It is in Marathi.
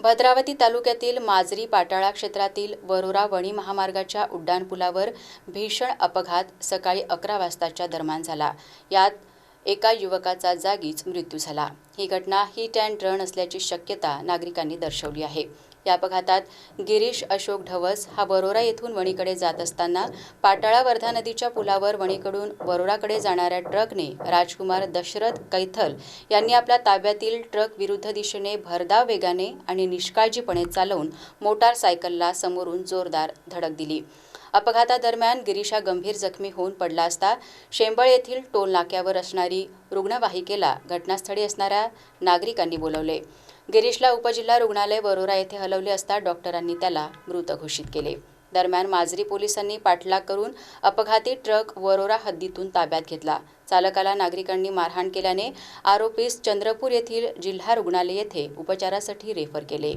भद्रावती तालुक्यातील माजरी पाटाळा क्षेत्रातील वरोरा वणी महामार्गाच्या उड्डाणपुलावर भीषण अपघात सकाळी अकरा वाजताच्या दरम्यान झाला. यात एका युवकाचा जागीच मृत्यू झाला. ही घटना हिट अँड रन असल्याची शक्यता नागरिकांनी दर्शवली आहे. या अपघातात गिरीश अशोक ढवस हा वरोरा येथून वणीकडे जात असताना पाटाळा वर्धा नदीच्या पुलावर वणीकडून वरोराकडे जाणाऱ्या ट्रकने राजकुमार दशरथ कैथल यांनी आपल्या ताब्यातील ट्रक विरुद्ध दिशेने भरधाव वेगाने आणि निष्काळजीपणे चालवून मोटारसायकलला समोरून जोरदार धडक दिली. अपघातादरम्यान गिरीशा गंभीर जखमी होऊन पडला असता शेंबळ येथील टोल नाक्यावर असणारी रुग्णवाहिकेला घटनास्थळी असणाऱ्या नागरिकांनी बोलवले. गिरीशला उपजिल्हा रुग्णालय वरोरा येथे हलवले असता डॉक्टरांनी त्याला मृत घोषित केले. दरम्यान माजरी पोलिसांनी पाठलाग करून अपघाती ट्रक वरोरा हद्दीतून ताब्यात घेतला. चालकाला नागरिकांनी मारहाण केल्याने आरोपीस चंद्रपूर येथील जिल्हा रुग्णालय येथे उपचारासाठी रेफर केले.